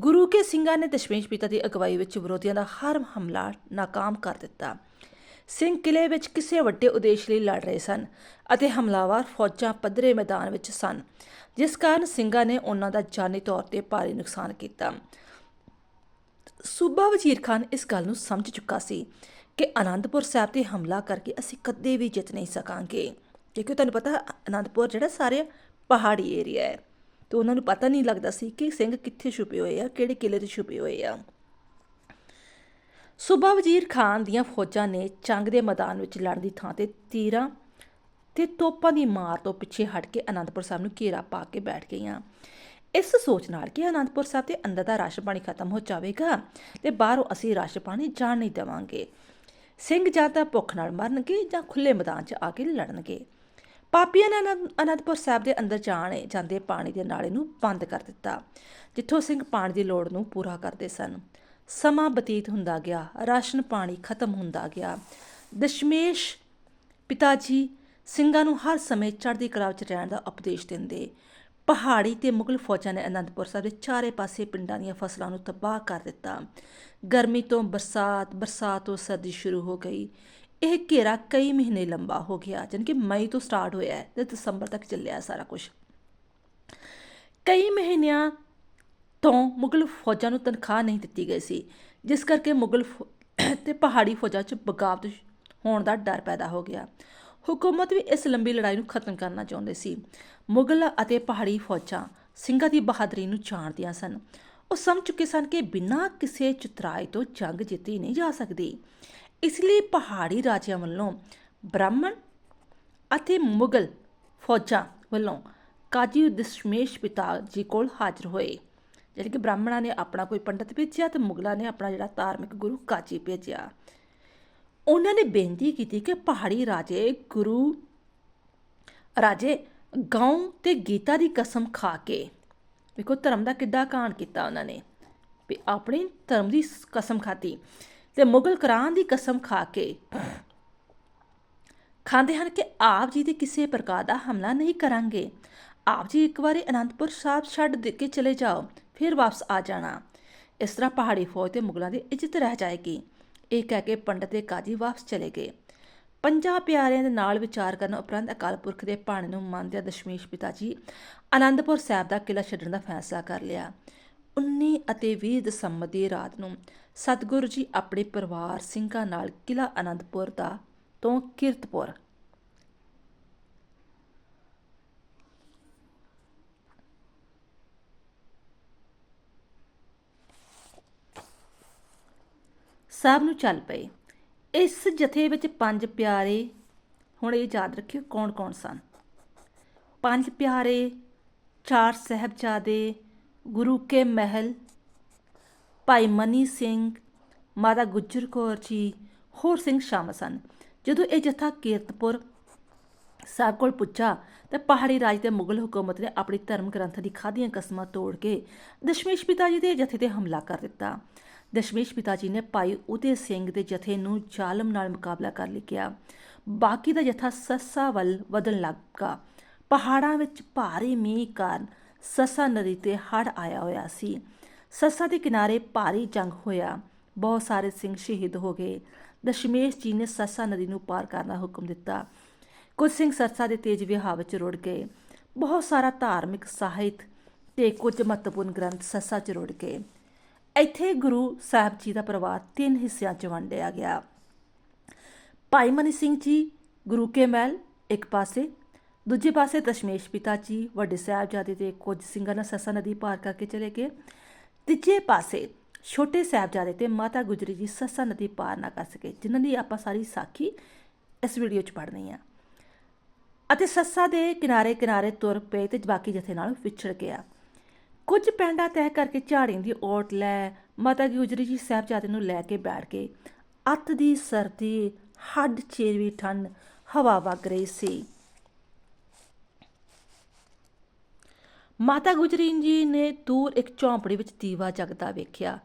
ਗੁਰੂ ਕੇ ਸਿੰਘਾਂ ਨੇ ਦਸ਼ਮੇਸ਼ ਪਿਤਾ ਦੀ ਅਗਵਾਈ ਵਿੱਚ ਵਿਰੋਧੀਆਂ ਦਾ ਹਰ ਹਮਲਾ ਨਾਕਾਮ ਕਰ ਦਿੱਤਾ। ਸਿੰਘ ਕਿਲੇ ਵਿੱਚ ਕਿਸੇ ਵੱਡੇ ਉਦੇਸ਼ ਲਈ ਲੜ ਰਹੇ ਸਨ ਅਤੇ ਹਮਲਾਵਰ ਫੌਜਾਂ ਪੱਧਰੇ ਮੈਦਾਨ ਵਿੱਚ ਸਨ, ਜਿਸ ਕਾਰਨ ਸਿੰਘਾਂ ਨੇ ਉਹਨਾਂ ਦਾ ਜਾਨੀ ਤੌਰ ਤੇ ਭਾਰੀ ਨੁਕਸਾਨ ਕੀਤਾ। ਸੂਬਾ ਵਜ਼ੀਰ ਖਾਨ ਇਸ ਗੱਲ ਨੂੰ ਸਮਝ ਚੁੱਕਾ ਸੀ ਕਿ ਆਨੰਦਪੁਰ ਸਾਹਿਬ ਤੇ ਹਮਲਾ ਕਰਕੇ ਅਸੀਂ ਕਦੇ ਵੀ ਜਿੱਤ ਨਹੀਂ ਸਕਾਂਗੇ। ਕਿਉਂਕਿ ਤੁਹਾਨੂੰ ਪਤਾ ਆਨੰਦਪੁਰ ਜਿਹੜਾ ਸਾਰੇ ਪਹਾੜੀ ਏਰੀਆ ਹੈ, ਤੇ ਉਹਨਾਂ ਨੂੰ ਪਤਾ ਨਹੀਂ ਲੱਗਦਾ ਸੀ ਕਿ ਸਿੰਘ ਕਿੱਥੇ ਛੁਪੇ ਹੋਏ ਆ, ਕਿਹੜੇ ਕਿਲੇ ਤੇ ਛੁਪੇ ਹੋਏ ਆ। ਸੂਬਾ ਵਜ਼ੀਰ ਖਾਨ ਦੀਆਂ ਫੌਜਾਂ ਨੇ ਚੰਗ ਦੇ ਮੈਦਾਨ ਵਿੱਚ ਲੜਨ ਦੀ ਥਾਂ ਤੇ ਤੀਰਾਂ ਤੇ ਤੋਪਾਂ ਦੀ ਮਾਰ ਤੋਂ ਪਿੱਛੇ ਹਟ ਕੇ ਅਨੰਦਪੁਰ ਸਾਹਿਬ ਨੂੰ ਘੇਰਾ ਪਾ ਕੇ ਬੈਠ ਗਈਆਂ। ਇਸ ਸੋਚ ਨਾਲ ਕਿ ਅਨੰਦਪੁਰ ਸਾਹਿਬ ਦੇ ਅੰਦਰ ਦਾ ਰਾਸ਼ਨ ਪਾਣੀ ਖਤਮ ਹੋ ਜਾਵੇਗਾ ਤੇ ਬਾਹਰੋਂ ਅਸੀਂ ਰਾਸ਼ਨ ਪਾਣੀ ਜਾਣ ਨਹੀਂ ਦੇਵਾਂਗੇ। ਸਿੰਘ ਜਾਂ ਤਾਂ ਭੁੱਖ ਨਾਲ ਮਰਨਗੇ ਜਾਂ ਖੁੱਲੇ ਮੈਦਾਨ 'ਚ ਆ ਕੇ ਲੜਨਗੇ। ਪਾਪੀਆਂ ਨੇ ਅਨੰਦ- ਅਨੰਦਪੁਰ ਸਾਹਿਬ ਦੇ ਅੰਦਰ ਜਾਣੇ, ਜਾਂਦੇ ਪਾਣੀ ਦੇ ਨਾਲੇ ਨੂੰ ਬੰਦ ਕਰ ਦਿੱਤਾ, ਜਿੱਥੋਂ ਸਿੰਘ ਪਾਣੀ ਦੀ ਲੋੜ ਨੂੰ ਪੂਰਾ ਕਰਦੇ ਸਨ। ਸਮਾਂ ਬਤੀਤ ਹੁੰਦਾ ਗਿਆ, ਰਾਸ਼ਨ ਪਾਣੀ ਖਤਮ ਹੁੰਦਾ ਗਿਆ। ਦਸ਼ਮੇਸ਼ ਪਿਤਾ ਜੀ ਸਿੰਘਾਂ ਨੂੰ ਹਰ ਸਮੇਂ ਚੜ੍ਹਦੀ ਕਲਾ ਵਿੱਚ ਰਹਿਣ ਦਾ ਉਪਦੇਸ਼ ਦਿੰਦੇ। ਪਹਾੜੀ ਤੇ ਮੁਗਲ ਫੌਜਾਂ ਨੇ ਅਨੰਦਪੁਰ ਸਾਹਿਬ ਦੇ ਚਾਰੇ ਪਾਸੇ ਪਿੰਡਾਂ ਦੀਆਂ ਫਸਲਾਂ ਨੂੰ ਤਬਾਹ ਕਰ ਦਿੱਤਾ। ਗਰਮੀ ਤੋਂ ਬਰਸਾਤ ਬਰਸਾਤ ਤੋਂ ਸਰਦੀ ਸ਼ੁਰੂ ਹੋ ਗਈ। ਇਹ ਘੇਰਾ ਕਈ ਮਹੀਨੇ ਲੰਬਾ ਹੋ ਗਿਆ, ਜਾਣੀ ਕਿ ਮਈ ਤੋਂ ਸਟਾਰਟ ਹੋਇਆ ਹੈ ਤੇ ਦਸੰਬਰ ਤੱਕ ਚੱਲਿਆ ਸਾਰਾ ਕੁਝ ਕਈ ਮਹੀਨਿਆਂ ਤੋਂ ਮੁਗਲ ਫੌਜਾਂ ਨੂੰ ਤਨਖਾਹ ਨਹੀਂ ਦਿੱਤੀ ਗਈ ਸੀ, ਜਿਸ ਕਰਕੇ ਮੁਗਲ ਫੌ- ਤੇ ਪਹਾੜੀ ਫੌਜਾਂ 'ਚ ਬਗਾਵਤ ਹੋਣ ਦਾ ਡਰ ਪੈਦਾ ਹੋ ਗਿਆ। ਹਕੂਮਤ ਵੀ ਇਸ ਲੰਬੀ ਲੜਾਈ ਨੂੰ ਖਤਮ ਕਰਨਾ ਚਾਹੁੰਦੇ ਸੀ। ਮੁਗਲ ਅਤੇ ਪਹਾੜੀ ਫੌਜਾਂ ਸਿੰਘਾਂ ਦੀ ਬਹਾਦਰੀ ਨੂੰ ਜਾਣਦੀਆਂ ਸਨ। ਉਹ ਸਮਝ ਚੁੱਕੇ ਸਨ ਕਿ ਬਿਨਾਂ ਕਿਸੇ ਚਤਰਾਏ ਤੋਂ ਜੰਗ ਜਿੱਤੀ ਨਹੀਂ ਜਾ ਸਕਦੀ। ਇਸ ਲਈ ਪਹਾੜੀ ਰਾਜਿਆਂ ਵੱਲੋਂ ਬ੍ਰਾਹਮਣ ਅਤੇ ਮੁਗਲ ਫੌਜਾਂ ਵੱਲੋਂ ਕਾਜੀ ਦਸ਼ਮੇਸ਼ ਪਿਤਾ ਜੀ ਕੋਲ ਹਾਜ਼ਰ ਹੋਏ। ਯਾਨੀ ਕਿ ਬ੍ਰਾਹਮਣਾਂ ਨੇ ਆਪਣਾ ਕੋਈ ਪੰਡਤ ਭੇਜਿਆ ਤੇ ਮੁਗਲਾਂ ਨੇ ਆਪਣਾ ਜਿਹੜਾ ਧਾਰਮਿਕ ਗੁਰੂ ਕਾਜੀ ਭੇਜਿਆ। ਉਹਨਾਂ ਨੇ ਬੇਨਤੀ ਕੀਤੀ ਕਿ ਪਹਾੜੀ ਰਾਜੇ ਗੁਰੂ, ਰਾਜੇ ਗਾਉਂ ਤੇ ਗੀਤਾ ਦੀ ਕਸਮ ਖਾ ਕੇ, ਵੇਖੋ ਧਰਮ ਦਾ ਕਿੱਡਾ ਕਾਣ ਕੀਤਾ ਉਹਨਾਂ ਨੇ, ਵੀ ਆਪਣੇ ਧਰਮ ਦੀ ਕਸਮ ਖਾਤੀ ਤੇ ਮੁਗਲ ਕੁਰਾਨ ਦੀ ਕਸਮ ਖਾ ਕੇ ਖਾਂਦੇ ਹਨ ਕਿ ਆਪ ਜੀ ਦੇ ਕਿਸੇ ਪ੍ਰਕਾਰ ਦਾ ਹਮਲਾ ਨਹੀਂ ਕਰਾਂਗੇ। ਆਪ ਜੀ ਇੱਕ ਵਾਰੀ ਅਨੰਦਪੁਰ ਸਾਹਿਬ ਛੱਡ ਦੇ ਕੇ ਚਲੇ ਜਾਓ। ਫਿਰ ਵਾਪਸ ਆ ਜਾਣਾ। ਇਸ ਤਰ੍ਹਾਂ ਪਹਾੜੀ ਫੌਜ ਤੇ ਮੁਗਲਾਂ ਦੀ ਇੱਜ਼ਤ ਰਹਿ ਜਾਏਗੀ। ਇਹ ਕਹਿ ਕੇ ਪੰਡਤ ਤੇ ਕਾਜੀ ਵਾਪਸ ਚਲੇ ਗਏ। ਪੰਜਾਂ ਪਿਆਰਿਆਂ ਦੇ ਨਾਲ ਵਿਚਾਰ ਕਰਨ ਉਪਰੰਤ ਅਕਾਲ ਪੁਰਖ ਦੇ ਭਾਣੇ ਨੂੰ ਮੰਨਦਿਆਂ ਦਸ਼ਮੇਸ਼ ਪਿਤਾ ਜੀ ਆਨੰਦਪੁਰ ਸਾਹਿਬ ਦਾ ਕਿਲਾ ਛੱਡਣ ਦਾ ਫੈਸਲਾ ਕਰ ਲਿਆ। 19 ਅਤੇ 20 ਦਸੰਬਰ ਦੀ ਰਾਤ ਨੂੰ ਸਤਿਗੁਰੂ ਜੀ ਆਪਣੇ ਪਰਿਵਾਰ ਸਿੰਘਾਂ ਨਾਲ ਕਿਲਾ ਆਨੰਦਪੁਰ ਦਾ ਤੋਂ ਕੀਰਤਪੁਰ ਸਾਹਿਬ ਨੂੰ ਚੱਲ ਪਏ। ਇਸ ਜਥੇ ਵਿੱਚ ਪੰਜ ਪਿਆਰੇ, ਹੁਣ ਇਹ ਯਾਦ ਰੱਖਿਓ ਕੌਣ-ਕੌਣ ਸਨ? ਪੰਜ ਪਿਆਰੇ, ਚਾਰ ਸਹਿਬਜ਼ਾਦੇ, ਗੁਰੂ ਕੇ ਮਹਿਲ, ਭਾਈ ਮਨੀ ਸਿੰਘ, ਮਾਤਾ ਗੁਜਰ ਕੌਰ ਜੀ, ਹੋਰ ਸਿੰਘ ਸ਼ਾਮਲ ਸਨ। ਜਦੋਂ ਇਹ ਜਥਾ ਕੀਰਤਪੁਰ ਸਾਹਿਬ ਕੋਲ ਪੁੱਜਾ, ਤਾਂ ਪਹਾੜੀ ਰਾਜ ਤੇ ਮੁਗਲ ਹਕੂਮਤ ਨੇ ਆਪਣੀ ਧਰਮ ਗ੍ਰੰਥ ਦੀ ਖਾਦੀਆਂ ਕਸਮਾਂ ਤੋੜ ਕੇ ਦਸ਼ਮੇਸ਼ ਪਿਤਾ ਜੀ ਦੇ ਜਥੇ ਤੇ ਹਮਲਾ ਕਰ ਦਿੱਤਾ। ਦਸ਼ਮੇਸ਼ ਪਿਤਾ ਜੀ ਨੇ ਭਾਈ ਉਦੇ ਸਿੰਘ ਦੇ ਜਥੇ ਨੂੰ ਜ਼ਾਲਮ ਨਾਲ ਮੁਕਾਬਲਾ ਕਰ ਲਿਆ ਬਾਕੀ ਦਾ ਜਥਾ ਸੱਸਾ ਵੱਲ ਵਧਣ ਲੱਗਾ ਪਹਾੜਾਂ ਵਿੱਚ ਭਾਰੀ ਮੀਂਹ ਕਾਰਨ ਸੱਸਾ ਨਦੀ ਤੇ ਹੜ ਆਇਆ ਹੋਇਆ ਸੀ। ਸੱਸਾ ਦੇ ਕਿਨਾਰੇ ਭਾਰੀ ਜੰਗ ਹੋਇਆ। ਬਹੁਤ ਸਾਰੇ ਸਿੰਘ ਸ਼ਹੀਦ ਹੋ ਗਏ। ਦਸ਼ਮੇਸ਼ ਜੀ ਨੇ ਸੱਸਾ ਨਦੀ ਨੂੰ ਪਾਰ ਕਰਨ ਦਾ ਹੁਕਮ ਦਿੱਤਾ। ਕੁਝ ਸਿੰਘ ਸਰਸਾ ਦੇ ਤੇਜ ਵਿਹਾਰ ਵਿੱਚ ਰੁੜ ਗਏ। ਬਹੁਤ ਸਾਰਾ ਧਾਰਮਿਕ ਸਾਹਿਤ ਤੇ ਕੁਝ ਮਹੱਤਵਪੂਰਨ ਗ੍ਰੰਥ ਸੱਸਾ 'ਚ ਰੁੜ ਗਏ। ਇੱਥੇ ਗੁਰੂ ਸਾਹਿਬ ਜੀ ਦਾ ਪਰਿਵਾਰ ਤਿੰਨ ਹਿੱਸਿਆਂ 'ਚ ਵੰਡਿਆ ਗਿਆ। ਭਾਈ ਮਨੀ ਸਿੰਘ ਜੀ, ਗੁਰੂ ਕੇ ਮਹਿਲ, ਇੱਕ ਪਾਸੇ। ਦੂਜੇ ਪਾਸੇ ਦਸ਼ਮੇਸ਼ ਪਿਤਾ ਜੀ, ਵੱਡੇ ਸਾਹਿਬਜ਼ਾਦੇ ਤੇ ਕੁਝ ਸਿੰਘਾਂ ਨਾਲ ਸੱਸਾ ਨਦੀ ਪਾਰ ਕਰਕੇ ਚਲੇ ਗਏ। ਤੀਜੇ ਪਾਸੇ ਛੋਟੇ ਸਾਹਿਬਜ਼ਾਦੇ ਤੇ ਮਾਤਾ ਗੁਜਰੀ ਜੀ ਸੱਸਾ ਨਦੀ ਪਾਰ ਨਾ ਕਰ ਸਕੇ, ਜਿਨ੍ਹਾਂ ਦੀ ਆਪਾਂ ਸਾਰੀ ਸਾਖੀ ਇਸ ਵੀਡੀਓ 'ਚ ਪੜ੍ਹਨੀ ਆ। ਅਤੇ ਸੱਸਾ ਦੇ ਕਿਨਾਰੇ ਕਿਨਾਰੇ ਤੁਰ ਪਏ ਤੇ ਬਾਕੀ ਜਥੇ ਨਾਲ ਵਿਛੜ ਗਿਆ। ਕੁਝ ਪੈਂਡਾ ਤੈਅ ਕਰਕੇ ਝਾੜੀਆਂ ਦੀ ਓਟ ਲੈ, ਮਾਤਾ ਗੁਜਰੀ ਜੀ ਸਾਹਿਬਜ਼ਾਦੇ ਨੂੰ ਲੈ ਕੇ ਬੈਠ ਗਏ ਅੱਤ ਦੀ ਸਰਦੀ, ਹੱਡ ਚੇਰਵੀ ਠੰਡ, ਹਵਾ ਵਗ ਰਹੀ ਸੀ। ਮਾਤਾ ਗੁਜਰੀਨ ਜੀ ਨੇ ਦੂਰ ਇੱਕ ਝੌਂਪੜੀ ਵਿੱਚ ਦੀਵਾ ਜਗਦਾ ਵੇਖਿਆ।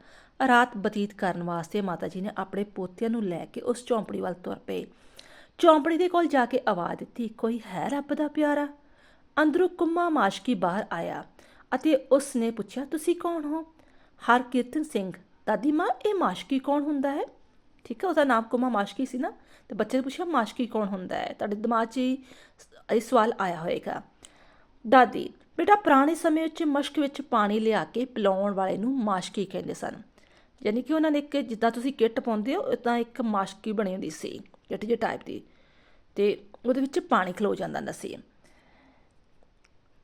ਰਾਤ ਬਤੀਤ ਕਰਨ ਵਾਸਤੇ ਮਾਤਾ ਜੀ ਨੇ ਆਪਣੇ ਪੋਤਿਆਂ ਨੂੰ ਲੈ ਕੇ ਉਸ ਝੌਂਪੜੀ ਵੱਲ ਤੁਰ ਪਏ। ਝੌਂਪੜੀ ਦੇ ਕੋਲ ਜਾ ਕੇ ਆਵਾਜ਼ ਦਿੱਤੀ, ਕੋਈ ਹੈ ਰੱਬ ਦਾ ਪਿਆਰਾ? ਅੰਦਰੋਂ ਕੁੰਮਾ ਮਾਸ਼ਕੀ ਬਾਹਰ ਆਇਆ। ਅਤੇ ਉਸ ਨੇ ਪੁੱਛਿਆ, ਤੁਸੀਂ ਕੌਣ ਹੋ? ਹਰਕੀਰਤਨ ਸਿੰਘ। ਦਾਦੀ ਮਾਂ, ਇਹ ਮਾਸ਼ਕੀ ਕੌਣ ਹੁੰਦਾ ਹੈ? ਠੀਕ ਹੈ, ਉਹਦਾ ਨਾਮ ਕੁੰਮਾ ਮਾਸ਼ਕੀ ਸੀ ਨਾ? ਤੇ ਬੱਚੇ ਨੇ ਪੁੱਛਿਆ, ਮਾਸ਼ਕੀ ਕੌਣ ਹੁੰਦਾ ਹੈ? ਤੁਹਾਡੇ ਦਿਮਾਗ 'ਚ ਹੀ ਇਹ ਸਵਾਲ ਆਇਆ ਹੋਵੇਗਾ ਦਾਦੀ, ਬੇਟਾ, ਪੁਰਾਣੇ ਸਮੇਂ ਵਿੱਚ ਮਸ਼ਕ ਵਿੱਚ ਪਾਣੀ ਲਿਆ ਕੇ ਪਿਲਾਉਣ ਵਾਲੇ ਨੂੰ ਮਾਸ਼ਕੀ ਕਹਿੰਦੇ ਸਨ। ਯਾਨੀ ਕਿ ਉਹਨਾਂ ਨੇ ਇੱਕ, ਜਿੱਦਾਂ ਤੁਸੀਂ ਕਿੱਟ ਪਾਉਂਦੇ ਹੋ ਉਦਾਂ ਇੱਕ ਮਾਸ਼ਕੀ ਬਣੀ ਹੁੰਦੀ ਸੀ, ਕਿੱਟ ਜਿਹੇ ਟਾਈਪ ਦੀ। ਤੇ ਉਹਦੇ ਵਿੱਚ ਪਾਣੀ ਖਲੋ ਜਾਂਦਾ ਹੁੰਦਾ ਸੀ।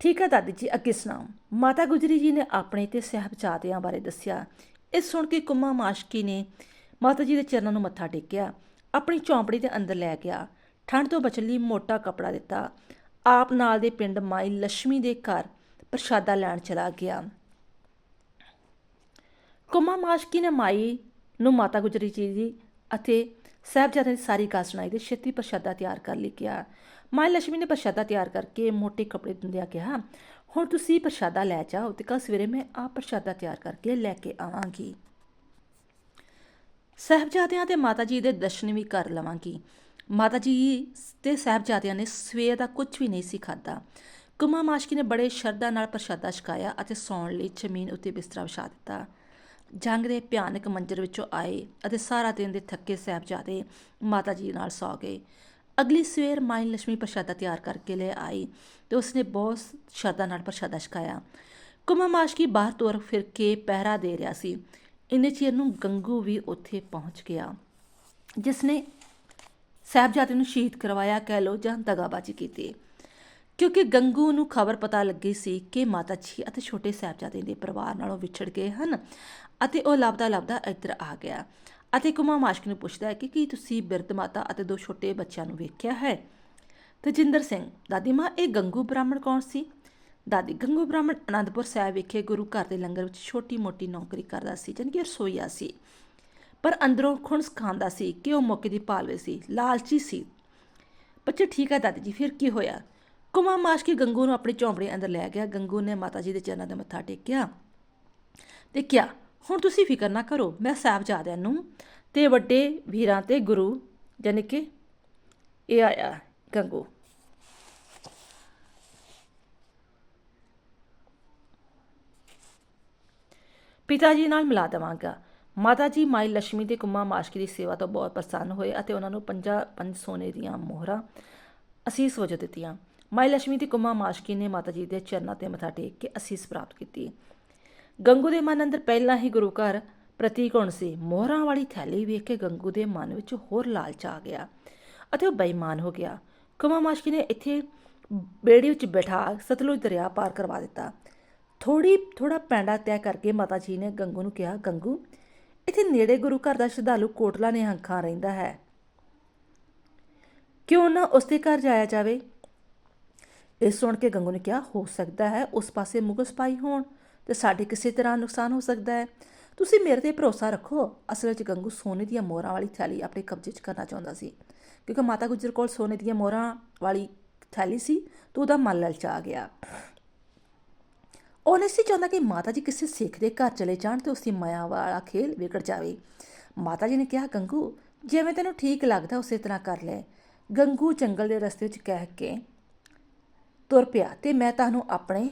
ਠੀਕ ਹੈ ਦਾਦੀ ਜੀ, ਅੱਗੇ ਸੁਣਾਓ। ਮਾਤਾ ਗੁਜਰੀ ਜੀ ਨੇ ਆਪਣੇ ਤੇ ਸਹਿਬਜ਼ਾਦਿਆਂ ਬਾਰੇ ਦੱਸਿਆ। ਇਹ ਸੁਣ ਕੇ ਕੁੰਮਾ ਮਾਸ਼ਕੀ ਨੇ ਮਾਤਾ ਜੀ ਦੇ ਚਰਨਾਂ ਨੂੰ ਮੱਥਾ ਟੇਕਿਆ, ਆਪਣੀ ਝੌਂਪੜੀ ਦੇ ਅੰਦਰ ਲੈ ਗਿਆ। ਠੰਡ ਤੋਂ ਬਚਣ ਲਈ ਮੋਟਾ ਕਪੜਾ ਦਿੱਤਾ। ਆਪ ਨਾਲ ਦੇ ਪਿੰਡ ਮਾਈ ਲక్ష్ਮੀ ਦੇ ਘਰ ਪ੍ਰਸ਼ਾਦਾ ਲੈਣ ਚਲਾ ਗਿਆ। ਕੁਮਾ ਮਾਸ਼ਕੀ ਨੇ ਮਾਈ ਨੂੰ ਮਾਤਾ ਗੁਜਰੀ ਜੀ ਦੀ ਅਤੇ ਸਾਹਿਬਜ਼ਾਦੇ ਦੀ ਸਾਰੀ ਗੱਲ ਸੁਣਾਈ ਤੇ ਛੇਤੀ ਪ੍ਰਸ਼ਾਦਾ ਤਿਆਰ ਕਰ ਲਈ ਗਿਆ ਮਾਂ ਲక్ష్ਮੀ ਨੇ ਪ੍ਰਸ਼ਾਦਾ ਤਿਆਰ ਕਰਕੇ ਮੋਟੇ ਕੱਪੜੇ ਦਿੰਦਿਆਂ ਕਿਹਾ, ਹੁਣ ਤੁਸੀਂ ਪ੍ਰਸ਼ਾਦਾ ਲੈ ਜਾਓ ਤੇ ਕੱਲ ਸਵੇਰੇ ਮੈਂ ਆਪ ਪ੍ਰਸ਼ਾਦਾ ਤਿਆਰ ਕਰਕੇ ਲੈ ਕੇ ਆਵਾਂਗੀ। ਸਹਿਬਜ਼ਾਦਿਆਂ ਤੇ ਮਾਤਾ ਜੀ ਦੇ ਦਰਸ਼ਨ ਵੀ ਕਰ ਲਵਾਂਗੀ। ਮਾਤਾ ਜੀ ਤੇ ਸਹਿਬਜ਼ਾਦਿਆਂ ਨੇ ਸਵੇਰ ਦਾ ਕੁਝ ਵੀ ਨਹੀਂ ਸੀ ਖਾਦਾ ਕੁਮਾ ਮਾਸ਼ਕੀ ਨੇ ਬੜੇ ਸ਼ਰਧਾ ਨਾਲ ਪ੍ਰਸ਼ਾਦਾ ਛਕਾਇਆ ਅਤੇ ਸੌਣ ਲਈ ਜ਼ਮੀਨ ਉੱਤੇ ਬਿਸਤਰਾ ਵਿਛਾ ਦਿੱਤਾ। ਜੰਗ ਦੇ ਭਿਆਨਕ ਮੰਜ਼ਰ ਵਿੱਚੋਂ ਆਏ ਅਤੇ ਸਾਰਾ ਦਿਨ ਦੇ ਥੱਕੇ ਸਹਿਬਜ਼ਾਦੇ ਮਾਤਾ ਜੀ ਨਾਲ ਸੌ ਗਏ। ਅਗਲੀ ਸਵੇਰ ਮਾਈ ਲక్ష్ਮੀ ਪ੍ਰਸ਼ਾਦਾ ਤਿਆਰ ਕਰਕੇ ਲੈ ਆਈ ਤੇ ਉਸਨੇ ਬਹੁਤ ਸ਼ਰਧਾ ਨਾਲ ਪ੍ਰਸ਼ਾਦਾ ਛਕਾਇਆ। ਕੁਮਾ ਮਾਸ਼ਕੀ ਬਾਹਰ ਤੁਰ ਫਿਰ ਕੇ ਪਹਿਰਾ ਦੇ ਰਿਹਾ ਸੀ। ਇੰਨੇ ਚਿਰ ਨੂੰ ਗੰਗੂ ਵੀ ਉੱਥੇ ਪਹੁੰਚ ਗਿਆ ਜਿਸ ਨੇ ਸਾਹਿਬਜ਼ਾਦੇ ਨੂੰ ਸ਼ਹੀਦ ਕਰਵਾਇਆ, ਕਹਿ ਲੋ ਜਾਂ ਦਗਾਬਾਜੀ ਕੀਤੀ। ਕਿਉਂਕਿ ਗੰਗੂ ਨੂੰ ਖਬਰ ਪਤਾ ਲੱਗੀ ਸੀ ਕਿ ਮਾਤਾ ਜੀ ਅਤੇ ਛੋਟੇ ਸਾਹਿਬਜ਼ਾਦੇ ਦੇ ਪਰਿਵਾਰ ਨਾਲੋਂ ਵਿਛੜ ਗਏ ਹਨ ਅਤੇ ਉਹ ਲੱਭਦਾ ਲੱਭਦਾ ਇੱਧਰ ਆ ਗਿਆ। ਅਤੇ ਕੁਮਾ ਮਾਸ਼ਕ ਨੂੰ ਪੁੱਛਦਾ ਹੈ ਕਿ ਕੀ ਤੁਸੀਂ ਬਿਰਧ ਮਾਤਾ ਅਤੇ ਦੋ ਛੋਟੇ ਬੱਚਿਆਂ ਨੂੰ ਵੇਖਿਆ ਹੈ? ਤਜਿੰਦਰ ਸਿੰਘ, ਦਾਦੀ ਮਾਂ, ਇਹ ਗੰਗੂ ਬ੍ਰਾਹਮਣ ਕੌਣ ਸੀ? ਦਾਦੀ, ਗੰਗੂ ਬ੍ਰਾਹਮਣ ਅਨੰਦਪੁਰ ਸਾਹਿਬ ਵਿਖੇ ਗੁਰੂ ਘਰ ਦੇ ਲੰਗਰ ਵਿੱਚ ਛੋਟੀ-ਮੋਟੀ ਨੌਕਰੀ ਕਰਦਾ ਸੀ, ਜਾਣੀ ਕਿ ਰਸੋਈਆ ਸੀ। ਪਰ ਅੰਦਰੋਂ ਖੁਣਸ ਖਾਂਦਾ ਸੀ ਕਿ ਉਹ ਮੌਕੇ ਦੀ ਭਾਲਵੇ ਸੀ, ਲਾਲਚੀ ਸੀ। ਬੱਚੇ, ਠੀਕ ਹੈ ਦਾਦੀ ਜੀ, ਫਿਰ ਕੀ ਹੋਇਆ? ਕੁਮਾ ਮਾਸ਼ਕੀ ਗੰਗੂ ਨੂੰ ਆਪਣੀ ਝੌਂਪੜੀ ਅੰਦਰ ਲੈ ਗਿਆ। ਗੰਗੂ ਨੇ ਮਾਤਾ ਜੀ ਦੇ ਚਰਨਾਂ ਦੇ ਮੱਥਾ ਟੇਕਿਆ। ਤੇ ਕਿਹਾ ਹੁਣ ਤੁਸੀਂ ਫਿਕਰ ਨਾ ਕਰੋ, ਮੈਂ ਸਾਹਿਬਜ਼ਾਦਿਆਂ ਨੂੰ ਤੇ ਵੱਡੇ ਵੀਰਾਂ ਤੇ ਗੁਰੂ ਯਾਨੀ ਕਿ ਇਹ ਆਇਆ ਗੰਗੂ। ਪਿਤਾ ਜੀ ਨਾਲ ਮਿਲਾ ਦਵਾਂਗਾ। ਮਾਤਾ ਜੀ ਮਾਈ ਲక్ష్ਮੀ ਦੇ ਕੁੰਮਾ ਮਾਸ਼ਕੀ ਦੀ ਸੇਵਾ ਤੋਂ ਬਹੁਤ ਪ੍ਰਸੰਨ ਹੋਏ ਅਤੇ ਉਹਨਾਂ ਨੂੰ ਪੰਜਾ ਪੰਜ ਸੋਨੇ ਦੀਆਂ ਮੋਹਰਾਂ ਅਸੀਸ ਵਜੋਂ ਦਿੱਤੀਆਂ। ਮਾਈ ਲక్ష్ਮੀ ਦੀ ਕੁੰਮਾ ਮਾਸ਼ਕੀ ਨੇ ਮਾਤਾ ਜੀ ਦੇ ਚਰਨਾਂ ਤੇ ਮੱਥਾ ਟੇਕ ਕੇ ਅਸੀਸ ਪ੍ਰਾਪਤ ਕੀਤੀ। ਗੰਗੂ ਦੇ ਮਨ ਅੰਦਰ ਪਹਿਲਾਂ ਹੀ ਗੁਰੂ ਘਰ ਪ੍ਰਤੀਕ ਹੁਣ ਸੀ। ਮੋਹਰਾਂ ਵਾਲੀ ਥੈਲੀ ਵੇਖ ਕੇ ਗੰਗੂ ਦੇ ਮਨ ਵਿੱਚ ਹੋਰ ਲਾਲਚ ਆ ਗਿਆ ਅਤੇ ਉਹ ਬੇਈਮਾਨ ਹੋ ਗਿਆ। ਕੁਮਾ ਮਾਸ਼ਕੀ ਨੇ ਇੱਥੇ ਬੇੜੀ ਵਿੱਚ ਬਿਠਾ ਸਤਲੁਜ ਦਰਿਆ ਪਾਰ ਕਰਵਾ ਦਿੱਤਾ। ਥੋੜੀ ਥੋੜਾ ਪੈਂਡਾ ਤੈਅ ਕਰਕੇ ਮਾਤਾ ਜੀ ਨੇ ਗੰਗੂ ਨੂੰ ਕਿਹਾ, ਗੰਗੂ, ਇੱਥੇ ਨੇੜੇ ਗੁਰੂ ਘਰ ਦਾ ਸ਼ਰਧਾਲੂ ਕੋਟਲਾ ਨੇ ਹੰਖਾਂ ਰਹਿੰਦਾ ਹੈ। ਕਿਉਂ ਨਾ ਉਸ ਦੇ ਘਰ ਜਾਇਆ ਜਾਵੇ? ਇਹ ਸੁਣ ਕੇ ਗੰਗੂ ਨੇ ਕਿਹਾ, ਹੋ ਸਕਦਾ ਹੈ ਉਸ ਪਾਸੇ ਮੁਗਲ ਸਪਾਈ ਹੋਣ। ਤੇ ਸਾਡੇ ਕਿਸੇ ਤਰ੍ਹਾਂ ਨੁਕਸਾਨ ਹੋ ਸਕਦਾ ਹੈ। ਤੁਸੀਂ ਮੇਰੇ ਤੇ ਭਰੋਸਾ ਰੱਖੋ, ਅਸਲ ਵਿੱਚ ਗੰਗੂ ਸੋਨੇ ਦੀਆਂ ਮੋਹਰਾਂ ਵਾਲੀ ਥੈਲੀ ਆਪਣੇ ਕਬਜ਼ੇ 'ਚ ਕਰਨਾ ਚਾਹੁੰਦਾ ਸੀ। ਕਿਉਂਕਿ ਮਾਤਾ ਗੁਜਰ ਕੋਲ ਸੋਨੇ ਦੀਆਂ ਮੋਹਰਾਂ ਵਾਲੀ ਥੈਲੀ ਸੀ, ਤਾਂ ਉਹਦਾ ਮਨ ਲਲਚਾ ਗਿਆ। ਉਹ ਨਹੀਂ ਸੀ ਚਾਹੁੰਦਾ ਕਿ ਮਾਤਾ ਜੀ ਕਿਸੇ ਸਿੱਖ ਦੇ ਘਰ ਚਲੇ ਜਾਣ ਤੇ ਉਸਦੀ ਮਾਇਆ ਵਾਲਾ ਖੇਲ ਵਿਗੜ ਜਾਵੇ। ਮਾਤਾ ਜੀ ਨੇ ਕਿਹਾ, ਗੰਗੂ, ਜਿਵੇਂ ਤੈਨੂੰ ਠੀਕ ਲੱਗਦਾ, ਉਸੇ ਤਰ੍ਹਾਂ ਕਰ ਲੈ। ਗੰਗੂ ਜੰਗਲ ਦੇ ਰਸਤੇ 'ਚ ਕਹਿ ਕੇ ਤੁਰ ਪਿਆ ਤੇ ਮੈਂ ਤੁਹਾਨੂੰ ਆਪਣੇ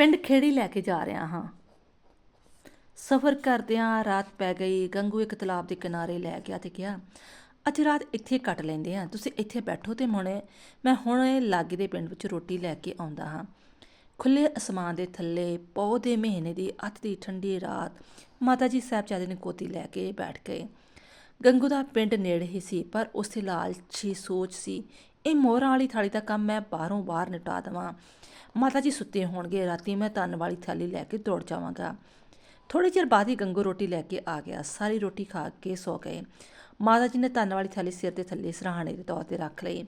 ਪਿੰਡ ਖੇੜੀ ਲੈ ਕੇ ਜਾ ਰਿਹਾ ਹਾਂ। ਸਫ਼ਰ ਕਰਦਿਆਂ ਰਾਤ ਪੈ ਗਈ, ਗੰਗੂ ਇੱਕ ਤਲਾਬ ਦੇ ਕਿਨਾਰੇ ਲੈ ਗਿਆ ਤੇ ਕਿਹਾ, ਅੱਜ ਰਾਤ ਇੱਥੇ ਕੱਟ ਲੈਂਦੇ ਆ, ਤੁਸੀਂ ਇੱਥੇ ਬੈਠੋ ਤੇ ਹੁਣੇ ਮੈਂ ਹੁਣੇ ਲਾਗੇ ਦੇ ਪਿੰਡ ਵਿੱਚ ਰੋਟੀ ਲੈ ਕੇ ਆਉਂਦਾ ਹਾਂ। ਖੁੱਲੇ ਅਸਮਾਨ ਦੇ ਥੱਲੇ ਪੌ ਦੇ ਮਹੀਨੇ ਦੀ ਅੱਤ ਦੀ ਠੰਡੀ ਰਾਤ, ਮਾਤਾ ਜੀ ਸਾਹਿਬਜ਼ਾਦੇ ਨੇ ਕੋਤੀ ਲੈ ਕੇ ਬੈਠ ਗਏ। ਗੰਗੂ ਦਾ ਪਿੰਡ ਨੇੜੇ ਹੀ ਸੀ, ਪਰ ਉਸ ਲਾਲਚੀ ਸੋਚ ਸੀ, ਇਹ ਮੋਹਰਾਂ ਵਾਲੀ ਥਾਲੀ ਦਾ ਕੰਮ ਮੈਂ ਬਾਹਰੋਂ ਬਾਹਰ ਨਿਪਟਾ ਦੇਵਾਂ। ਮਾਤਾ ਜੀ ਸੁੱਤੇ ਹੋਣਗੇ, ਰਾਤੀ ਮੈਂ ਤਨ ਵਾਲੀ ਥੈਲੀ ਲੈ ਕੇ ਦੌੜ ਜਾਵਾਂਗਾ। ਥੋੜੇ ਚਿਰ ਬਾਅਦ ਹੀ ਗੰਗੂ ਰੋਟੀ ਲੈ ਕੇ ਆ ਗਿਆ। ਸਾਰੀ ਰੋਟੀ ਖਾ ਕੇ ਸੌ ਗਏ। ਮਾਤਾ ਜੀ ਨੇ ਤਨ ਵਾਲੀ ਥੈਲੀ ਸਿਰ ਦੇ ਥੱਲੇ ਸਰਾਹਾਣੇ ਦੇ ਤੌਰ ਤੇ ਰੱਖ ਲਈ।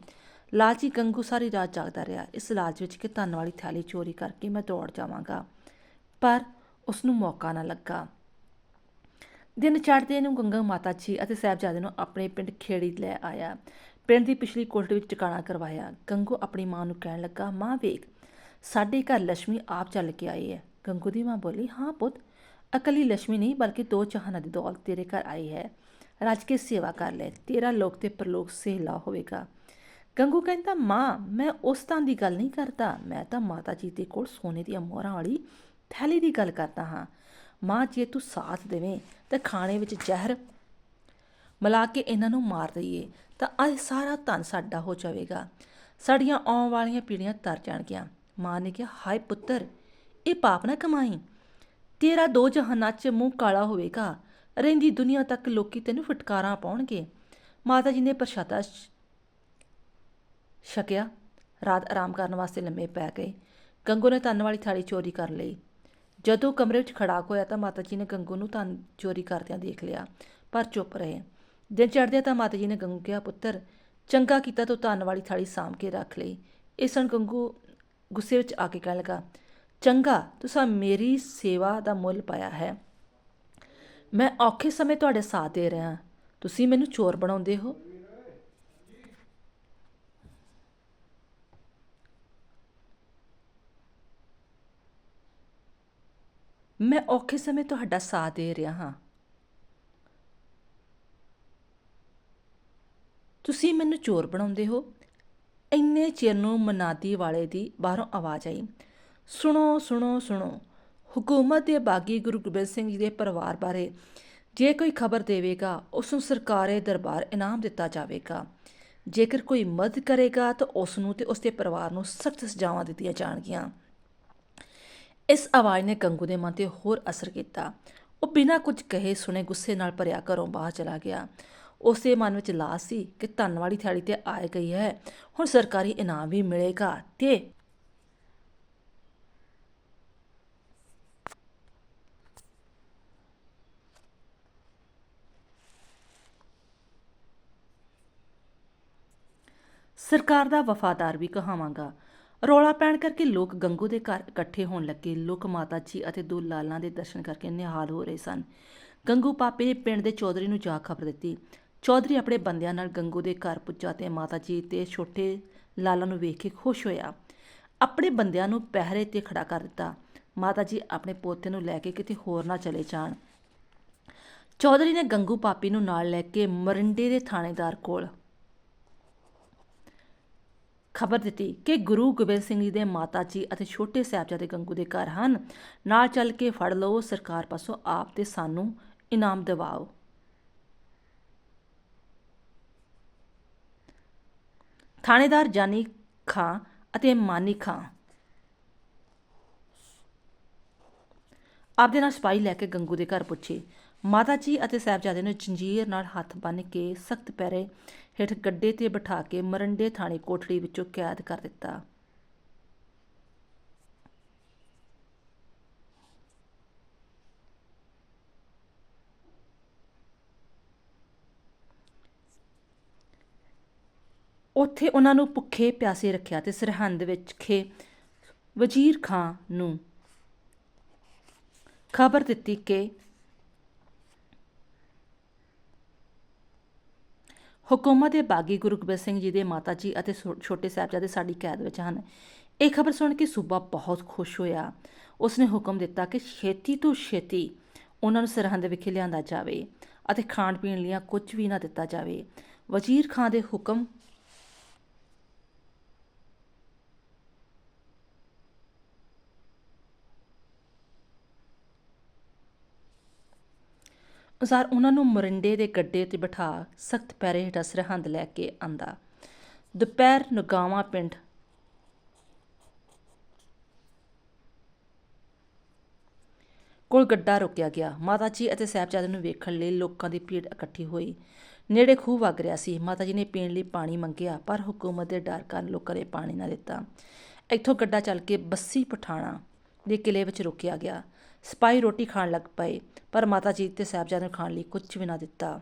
ਲਾਲਚੀ ਗੰਗੂ ਸਾਰੀ ਰਾਤ ਜਾਗਦਾ ਰਿਹਾ। ਇਸ ਲਾਲਚ ਵਿੱਚ ਕਿ ਤਨ ਵਾਲੀ ਥੈਲੀ ਚੋਰੀ ਕਰਕੇ ਮੈਂ ਦੌੜ ਜਾਵਾਂਗਾ। ਪਰ ਉਸ ਨੂੰ ਮੌਕਾ ਨਾ ਲੱਗਾ। ਦਿਨ ਚੜ੍ਹਦੇ ਨੂੰ ਗੰਗਾ ਮਾਤਾ ਜੀ ਅਤੇ ਸਾਹਿਬਜ਼ਾਦੇ ਨੂੰ ਆਪਣੇ ਪਿੰਡ ਖੇੜੀ ਲੈ ਆਇਆ। ਪਿੰਡ ਦੀ ਪਿਛਲੀ ਕੋਠੜੀ ਵਿੱਚ ਟਿਕਾਣਾ ਕਰਵਾਇਆ। ਗੰਗੂ ਆਪਣੀ ਮਾਂ ਨੂੰ ਕਹਿਣ ਲੱਗਾ, ਮਾਂ ਵੇਖ ਸਾਡੇ ਘਰ ਲక్ష్ਮੀ ਆਪ ਚੱਲ ਕੇ ਆਈ ਹੈ। ਗੰਗੂ ਦੀ ਮਾਂ ਬੋਲੀ, ਹਾਂ ਪੁੱਤ, ਅਕਲੀ ਲక్ష్ਮੀ ਨਹੀਂ, ਬਲਕਿ ਦੋ ਚਾਹਨਾਂ ਦੀ ਦੌਲਤ ਤੇਰੇ ਘਰ ਆਈ ਹੈ। ਰੱਜ ਕੇ ਸੇਵਾ ਕਰ ਲੈ, ਤੇਰਾ ਲੋਕ ਤੇ ਪਰਲੋਕ ਸਹਿਲਾ ਹੋਵੇਗਾ। ਗੰਗੂ ਕਹਿੰਦਾ, ਮਾਂ, ਮੈਂ ਉਸ ਤਾਂ ਦੀ ਗੱਲ ਨਹੀਂ ਕਰਦਾ। ਮੈਂ ਤਾਂ ਮਾਤਾ ਜੀ ਦੇ ਕੋਲ ਸੋਨੇ ਦੀਆਂ ਮੋਹਰਾਂ ਵਾਲੀ ਥੈਲੀ ਦੀ ਗੱਲ ਕਰਦਾ ਹਾਂ। ਮਾਂ, ਜੇ ਤੂੰ ਸਾਥ ਦੇਵੇਂ, ਤਾਂ ਖਾਣੇ ਵਿੱਚ ਜ਼ਹਿਰ ਮਿਲਾ ਕੇ ਇਹਨਾਂ ਨੂੰ ਮਾਰ ਦਈਏ, ਤਾਂ ਅੱਜ ਸਾਰਾ ਧਨ ਸਾਡਾ ਹੋ ਜਾਵੇਗਾ। ਸਾਡੀਆਂ ਆਉਣ ਵਾਲੀਆਂ ਪੀੜ੍ਹੀਆਂ ਤਰ ਜਾਣਗੀਆਂ। ਮਾਂ ਨੇ ਕਿਹਾ, ਹਾਏ ਪੁੱਤਰ, ਇਹ ਪਾਪ ਨਾ ਕਮਾਈ। ਤੇਰਾ ਦੋ ਜਹਾਨਾਂ 'ਚ ਮੂੰਹ ਕਾਲਾ ਹੋਵੇਗਾ। ਰਹਿੰਦੀ ਦੁਨੀਆ ਤੱਕ ਲੋਕੀ ਤੈਨੂੰ ਫਟਕਾਰਾਂ ਪਾਉਣਗੇ। ਮਾਤਾ ਜੀ ਨੇ ਪ੍ਰਸ਼ਾਦਾ ਛਕਿਆ। ਰਾਤ ਆਰਾਮ ਕਰਨ ਵਾਸਤੇ ਲੰਮੇ ਪੈ ਗਏ। ਗੰਗੂ ਨੇ ਤਨ ਵਾਲੀ ਥਾਲੀ ਚੋਰੀ ਕਰ ਲਈ। ਜਦੋਂ ਕਮਰੇ ਵਿੱਚ ਖੜਾਕ ਹੋਇਆ ਤਾਂ ਮਾਤਾ ਜੀ ਨੇ ਗੰਗੂ ਨੂੰ ਧਨ ਚੋਰੀ ਕਰਦਿਆਂ ਦੇਖ ਲਿਆ, ਪਰ ਚੁੱਪ ਰਹੇ। ਦਿਨ ਚੜ੍ਹਦਿਆਂ ਤਾਂ ਮਾਤਾ ਜੀ ਨੇ ਗੰਗੂ ਕਿਹਾ, ਪੁੱਤਰ, ਚੰਗਾ ਕੀਤਾ ਤੂੰ ਤਨ ਵਾਲੀ ਥਾਲੀ ਸਾਂਭ ਕੇ ਰੱਖ ਲਈ। ਇਸ ਸਣ ਗੰਗੂ ਗੁੱਸੇ ਵਿੱਚ ਆ ਕੇ ਕਹਿਣ ਲੱਗਾ, ਚੰਗਾ, ਤੁਸੀਂ ਮੇਰੀ ਸੇਵਾ ਦਾ ਮੁੱਲ ਪਾਇਆ ਹੈ। ਮੈਂ ਔਖੇ ਸਮੇਂ ਤੁਹਾਡੇ ਸਾਥ ਦੇ ਰਿਹਾ ਤੁਸੀਂ ਮੈਨੂੰ ਚੋਰ ਬਣਾਉਂਦੇ ਹੋ? ਮੈਂ ਔਖੇ ਸਮੇਂ ਤੁਹਾਡਾ ਸਾਥ ਦੇ ਰਿਹਾ ਹਾਂ। ਤੁਸੀਂ ਮੈਨੂੰ ਚੋਰ ਬਣਾਉਂਦੇ ਹੋ? ਇੰਨੇ ਚਿਰ ਨੂੰ ਮਨਾਦੀ ਵਾਲੇ ਦੀ ਬਾਹਰੋਂ ਆਵਾਜ਼ ਆਈ, ਸੁਣੋ ਸੁਣੋ ਸੁਣੋ, ਹਕੂਮਤ ਦੇ ਬਾਗੀ ਗੁਰੂ ਗੋਬਿੰਦ ਸਿੰਘ ਜੀ ਦੇ ਪਰਿਵਾਰ ਬਾਰੇ ਜੇ ਕੋਈ ਖਬਰ ਦੇਵੇਗਾ ਉਸ ਨੂੰ ਸਰਕਾਰੇ ਦਰਬਾਰ ਇਨਾਮ ਦਿੱਤਾ ਜਾਵੇਗਾ। ਜੇਕਰ ਕੋਈ ਮਦਦ ਕਰੇਗਾ, ਤਾਂ ਉਸ ਨੂੰ ਤੇ ਉਸ ਦੇ ਪਰਿਵਾਰ ਨੂੰ ਸਖਤ ਸਜ਼ਾਵਾਂ ਦਿੱਤੀਆਂ ਜਾਣਗੀਆਂ। ਇਸ ਆਵਾਜ਼ ਨੇ ਕੰਗੂ ਦੇ ਮਨ ਤੇ ਹੋਰ ਅਸਰ ਕੀਤਾ। ਉਹ ਬਿਨਾਂ ਕੁਝ ਕਹੇ ਸੁਣੇ ਗੁੱਸੇ ਨਾਲ ਭਰਿਆ ਘਰੋਂ ਬਾਹਰ ਚਲਾ ਗਿਆ। ਉਸੇ ਮਨ ਵਿੱਚ ਲਾਸ ਸੀ ਕਿ ਧਨ ਵਾਲੀ ਥੈਲੀ ਤੇ ਆਏ ਗਈ ਹੈ। ਹੁਣ ਸਰਕਾਰੀ ਇਨਾਮ ਵੀ ਮਿਲੇਗਾ ਤੇ ਸਰਕਾਰ ਦਾ ਵਫਾਦਾਰ ਵੀ ਕਹਾਵਾਂਗਾ। ਰੌਲਾ ਪੈਣ ਕਰਕੇ ਲੋਕ ਗੰਗੂ ਦੇ ਘਰ ਇਕੱਠੇ ਹੋਣ ਲੱਗੇ। ਲੋਕ ਮਾਤਾ ਜੀ ਅਤੇ ਦੋ ਲਾਲਾਂ ਦੇ ਦਰਸ਼ਨ ਕਰਕੇ ਨਿਹਾਲ ਹੋ ਰਹੇ ਸਨ। ਗੰਗੂ ਪਾਪੇ ਨੇ ਪਿੰਡ ਦੇ ਚੌਧਰੀ ਨੂੰ ਜਾ ਖਬਰ ਦਿੱਤੀ। ਚੌਧਰੀ ਆਪਣੇ ਬੰਦਿਆਂ ਨਾਲ ਗੰਗੂ ਦੇ ਘਰ ਪੁੱਜਾ ਤੇ ਮਾਤਾ ਜੀ ਤੇ ਛੋਟੇ ਲਾਲਾਂ ਨੂੰ ਵੇਖ ਕੇ ਖੁਸ਼ ਹੋਇਆ। ਆਪਣੇ ਬੰਦਿਆਂ ਨੂੰ ਪਹਿਰੇ ਤੇ ਖੜਾ ਕਰ ਦਿੱਤਾ। ਮਾਤਾ ਜੀ ਆਪਣੇ ਪੋਤੇ ਨੂੰ ਲੈ ਕੇ ਕਿਤੇ ਹੋਰ ਨਾ ਚਲੇ ਜਾਣ। ਚੌਧਰੀ ਨੇ ਗੰਗੂ ਪਾਪੀ ਨੂੰ ਨਾਲ ਲੈ ਕੇ ਮਰਿੰਡੇ ਦੇ ਥਾਣੇਦਾਰ ਕੋਲ ਖਬਰ ਦਿੱਤੀ ਕਿ ਗੁਰੂ ਗੋਬਿੰਦ ਸਿੰਘ ਜੀ ਦੇ ਮਾਤਾ ਜੀ ਅਤੇ ਛੋਟੇ ਸਾਹਿਬਜ਼ਾਦੇ ਗੰਗੂ ਦੇ ਘਰ ਹਨ। ਨਾਲ ਚੱਲ ਕੇ ਫੜ ਲਓ, ਸਰਕਾਰ ਪਾਸੋਂ ਆਪ ਤੇ ਸਾਨੂੰ ਇਨਾਮ ਦਿਵਾਓ। ਥਾਣੇਦਾਰ ਜਾਨੀ ਖਾਂ ਅਤੇ ਮਾਨੀ ਖਾਂ। ਆਪਦੇ ਨਾਲ ਸਿਪਾਹੀ ਲੈ ਕੇ ਗੰਗੂ ਦੇ ਘਰ ਪੁੱਛੇ। ਮਾਤਾ ਜੀ ਅਤੇ ਸਾਹਿਬਜ਼ਾਦੇ ਨੇ ਜੰਜੀਰ ਨਾਲ ਹੱਥ ਬੰਨ੍ਹ ਕੇ ਸਖਤ ਪੈਰੇ ਹੇਠ ਗੱਡੇ ਤੇ ਬਿਠਾ ਕੇ ਮਰੰਡੇ ਥਾਣੇ ਕੋਠੜੀ ਵਿੱਚੋਂ ਕੈਦ ਕਰ ਦਿੱਤਾ। ਉੱਥੇ ਉਹਨਾਂ ਨੂੰ ਭੁੱਖੇ ਪਿਆਸੇ ਰੱਖਿਆ ਤੇ ਸਰਹੰਦ ਵਿੱਚ ਖੇ ਵਜ਼ੀਰ ਖਾਂ ਨੂੰ ਖਬਰ ਦਿੱਤੀ ਕਿ ਹੁਕੂਮਤ ਦੇ ਬਾਗੀ ਗੁਰੂ ਗੋਬਿੰਦ ਸਿੰਘ ਜੀ ਦੇ ਮਾਤਾ ਜੀ ਅਤੇ ਛੋਟੇ ਸਾਹਿਬਜ਼ਾਦੇ ਸਾਡੀ ਕੈਦ ਵਿੱਚ ਹਨ। ਇਹ ਖਬਰ ਸੁਣ ਕੇ ਸੂਬਾ ਬਹੁਤ ਖੁਸ਼ ਹੋਇਆ। ਉਸਨੇ ਹੁਕਮ ਦਿੱਤਾ ਕਿ ਛੇਤੀ ਤੋਂ ਛੇਤੀ ਉਹਨਾਂ ਨੂੰ ਸਰਹੰਦ ਵਿਖੇ ਲਿਆਂਦਾ ਜਾਵੇ ਅਤੇ ਖਾਣ ਪੀਣ ਲਈ ਕੁਝ ਵੀ ਨਾ ਦਿੱਤਾ ਜਾਵੇ। ਵਜ਼ੀਰ ਖਾਂ ਦੇ ਹੁਕਮ ਅਨੁਸਾਰ ਉਹਨਾਂ ਨੂੰ ਮਰਿੰਡੇ ਦੇ ਗੱਡੇ ਤੇ ਬਿਠਾ ਸਖਤ ਪੈਰੇ ਹੇਠਾਂ ਸਰਹੰਦ ਲੈ ਕੇ ਆਂਦਾ। ਦੁਪਹਿਰ ਨਗਾਵਾ ਪਿੰਡ। ਕੋਲ ਗੱਡਾ ਰੋਕਿਆ ਗਿਆ। ਮਾਤਾ ਜੀ ਅਤੇ ਸਾਹਿਬਜ਼ਾਦੇ ਨੂੰ ਵੇਖਣ ਲਈ ਲੋਕਾਂ ਦੀ ਭੀੜ ਇਕੱਠੀ ਹੋਈ। ਨੇੜੇ ਖੂਹ ਵਗ ਰਿਹਾ ਸੀ। ਮਾਤਾ ਜੀ ਨੇ ਪੀਣ ਲਈ ਪਾਣੀ ਮੰਗਿਆ, ਪਰ ਹਕੂਮਤ ਦੇ ਡਰ ਕਾਰਨ ਲੋਕਾਂ ਨੇ ਪਾਣੀ ਨਾ ਦਿੱਤਾ। ਇੱਥੋਂ ਗੱਡਾ ਚੱਲ ਕੇ ਬੱਸੀ ਪਠਾਣਾ ਦੇ ਕਿਲੇ ਵਿੱਚ ਰੁਕਿਆ ਗਿਆ। ਸਿਪਾਹੀ ਰੋਟੀ ਖਾਣ ਲੱਗ ਪਏ, ਪਰ ਮਾਤਾ ਜੀ ਤੇ ਸਾਹਿਬਜ਼ਾਦੇ ਨੂੰ ਖਾਣ ਲਈ ਕੁਝ ਵੀ ਨਾ ਦਿੱਤਾ।